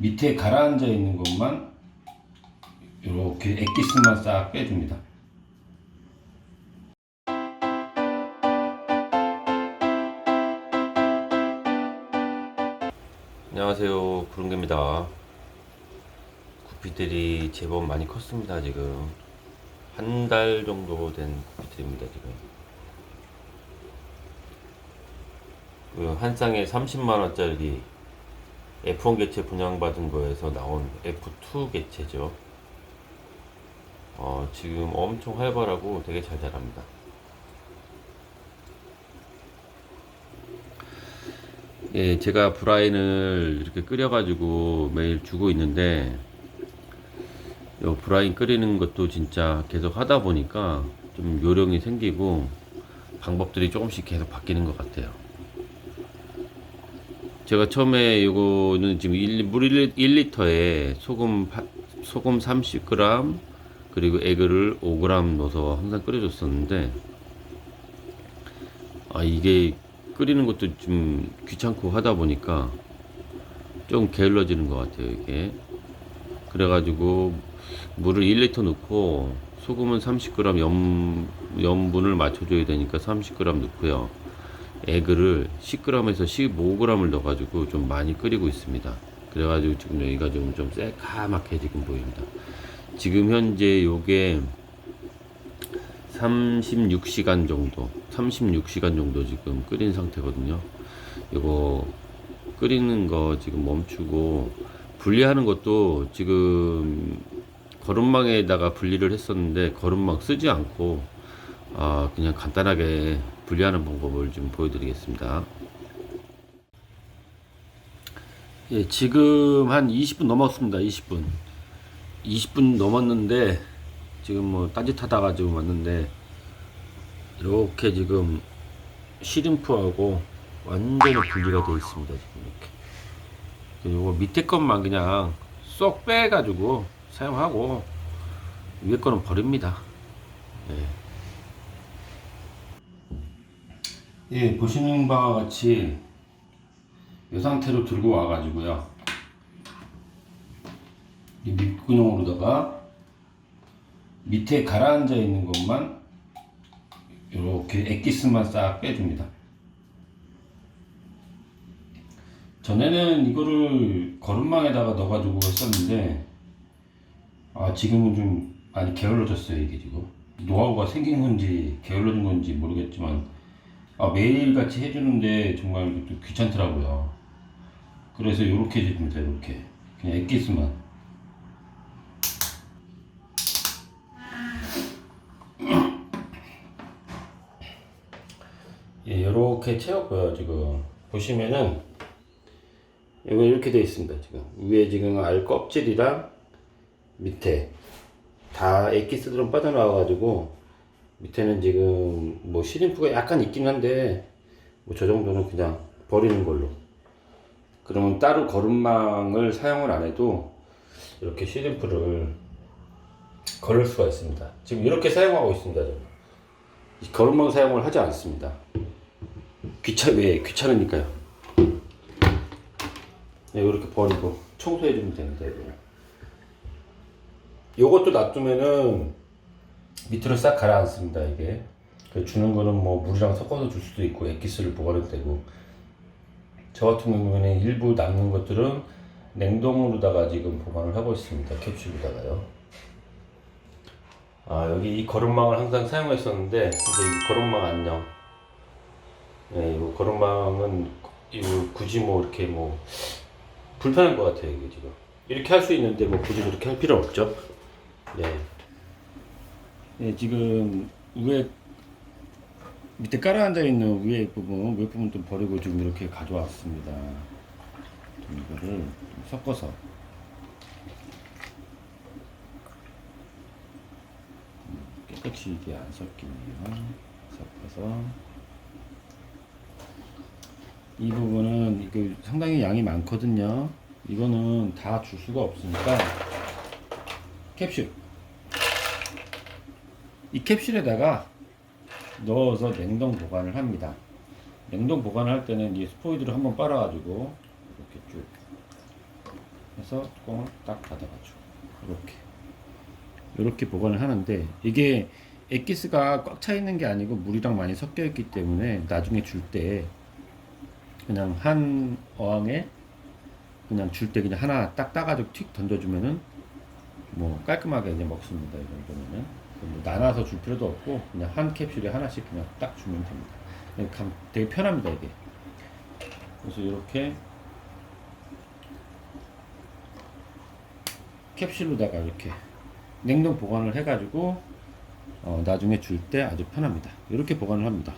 밑에 가라앉아 있는 것만 이렇게 액기스만 싹 빼줍니다. 안녕하세요. 구름개입니다. 구피들이 제법 많이 컸습니다 지금. 한 달 정도 된 구피들입니다 지금. 그한 쌍에 30만원짜리 F1 개체 분양받은 거에서 나온 F2 개체죠 어, 지금 엄청 활발하고 되게 잘 자랍니다 예, 제가 브라인을 이렇게 끓여가지고 매일 주고 있는데, 요 브라인 끓이는 것도 진짜 계속 하다 보니까 좀 요령이 생기고 방법들이 조금씩 계속 바뀌는 것 같아요. 제가 처음에 요거는 지금 1, 물 1, 1리터에 소금, 파- 소금 30g, 그리고 에그를 5g 넣어서 항상 끓여줬었는데, 아, 이게 끓이는 것도 좀 귀찮고 하다 보니까 좀 게을러지는 것 같아요, 이게. 그래가지고 물을 1리터 넣고 소금은 30g 염, 염분을 맞춰줘야 되니까 30g 넣고요. 에그를 10g에서 15g을 넣어가지고 좀 많이 끓이고 있습니다. 그래가지고 지금 여기가 지금 좀 새까맣게 지금 보입니다. 지금 현재 요게 36시간 정도, 36시간 정도 지금 끓인 상태거든요. 이거 끓이는 거 지금 멈추고 분리하는 것도 지금 거름망에다가 분리를 했었는데 거름망 쓰지 않고 아 그냥 간단하게 분리하는 방법을 좀 보여드리겠습니다. 예, 지금 한 20분 넘었습니다. 20분. 20분 넘었는데 지금 뭐 딴짓하다가 지금 왔는데 이렇게 지금 시림프하고 완전히 분리가 되어 있습니다 지금 이렇게 요거 밑에 것만 그냥 쏙 빼가지고 사용하고 위에 거는 버립니다 예. 예, 보시는 바와 같이 이 상태로 들고 와가지고요. 이 밑구녕으로다가 밑에 가라앉아 있는 것만 이렇게 액기스만 싹 빼줍니다. 전에는 이거를 거름망에다가 넣어가지고 했었는데 아 지금은 좀 많이 게을러졌어요 이게 지금 노하우가 생긴 건지 게을러진 건지 모르겠지만 아, 매일같이 해주는데 정말 또 귀찮더라고요. 그래서 이렇게 해줍니다, 이렇게. 그냥 액기스만. 예, 이렇게 채웠고요, 지금. 보시면은, 이거 이렇게 되어 있습니다, 지금. 위에 지금 알 껍질이랑 밑에 다 액기스들은 빠져나와가지고, 밑에는 지금 뭐 시림프가 약간 있긴 한데 뭐 저 정도는 그냥 버리는 걸로. 그러면 따로 거름망을 사용을 안 해도 이렇게 시림프를 걸을 수가 있습니다. 지금 이렇게 사용하고 있습니다 저는. 이 거름망 사용을 하지 않습니다. 귀찮 왜 귀찮으니까요. 네, 이렇게 버리고 청소해 주면 이거는. 요것도 놔두면은 밑으로 싹 가라앉습니다 이게. 그 주는 거는 뭐 물이랑 섞어서 줄 수도 있고 액기스를 보관해도 되고. 저 같은 경우에는 일부 남는 것들은 냉동으로다가 지금 보관을 하고 있습니다 캡슐로다가요. 아 여기 이 거름망을 항상 사용했었는데 이제 이 거름망 안녕. 네, 이 거름망은 이거 굳이 뭐 이렇게 뭐 불편한 것 같아요 이게 지금. 이렇게 할 수 있는데 뭐 굳이 이렇게 할 필요 없죠. 네. 네, 지금 위에 밑에 깔아 앉아 있는 위에 부분, 위에 부분 좀 버리고 지금 이렇게 가져왔습니다. 좀 이거를 좀 섞어서 음, 깨끗이 이게 안 섞이네요. 섞어서 이 부분은 이거 상당히 양이 많거든요. 이거는 다 줄 수가 없으니까 캡슐 이 캡슐에다가 넣어서 냉동 보관을 합니다. 냉동 보관할 때는 이 스포이드를 한번 빨아가지고 이렇게 쭉 해서 뚜껑을 딱 닫아가지고 이렇게 이렇게 보관을 하는데 이게 엑기스가 꽉 차 있는 게 아니고 물이랑 많이 섞여 있기 때문에 나중에 줄 때 그냥 한 어항에 그냥 줄 때 그냥 하나 딱 따가지고 틱 던져주면은 뭐 깔끔하게 이제 먹습니다. 이 정도면은 뭐 나눠서 줄 필요도 없고 그냥 한 캡슐에 하나씩 그냥 딱 주면 됩니다. 되게 편합니다 이게. 그래서 이렇게 캡슐로다가 이렇게 냉동 보관을 해가지고 어, 나중에 줄 때 아주 편합니다. 이렇게 보관을 합니다.